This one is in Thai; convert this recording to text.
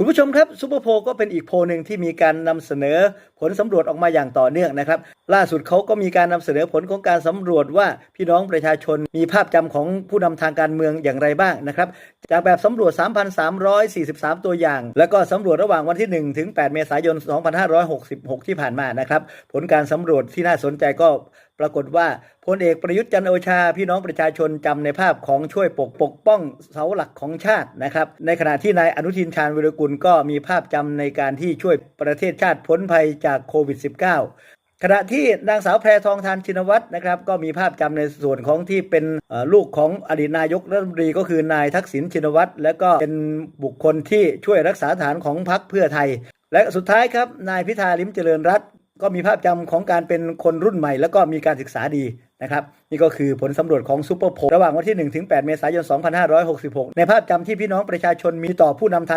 คุณผู้ชมครับซูเปอร์โพลก็เป็นอีกโพลหนึ่งที่มีการนำเสนอผลสำรวจออกมาอย่างต่อเนื่องนะครับ ล่าสุดเขาก็มีการนำเสนอผลของการสำรวจว่าพี่น้องประชาชนมีภาพจำของผู้นำทางการเมืองอย่างไรบ้างนะครับ จากแบบสำรวจ 3,343 ตัวอย่าง แล้วก็สำรวจระหว่างวันที่ 1 ถึง 8 เมษายน 2566 ที่ผ่านมานะครับ ผลการสำรวจที่น่าสนใจก็ ปรากฏว่าพลเอกประยุทธ์จันโอชา พี่น้องประชาชนจำในภาพของช่วยปกปกป้องเสาหลักของชาตินะครับ ในขณะที่นายอนุทินชาญวิรกุลก็มีภาพจำในการที่ช่วยประเทศชาติพ้นภัยจากโควิด -19 ขณะที่นางสาวแพรทองทานชินวัตรนะครับก็มีภาพจำในส่วนของที่เป็นลูกของอดีตนายกรัฐมนตรีก็คือนายทักษิณชินวัตรและก็เป็นบุคคลที่ช่วยรักษาฐานของพรรคเพื่อไทย และสุดท้ายครับนายพิธาลิมเจริญรัต ก็มีภาพจำของการเป็นคนรุ่นใหม่ แล้วก็มีการศึกษาดีนะครับ นี่ก็คือผลสำรวจของซูเปอร์โพลระหว่างวันที่1ถึง8เมษายน 2566 ในภาพจำที่พี่น้องประชาชนมีต่อผู้นำทาง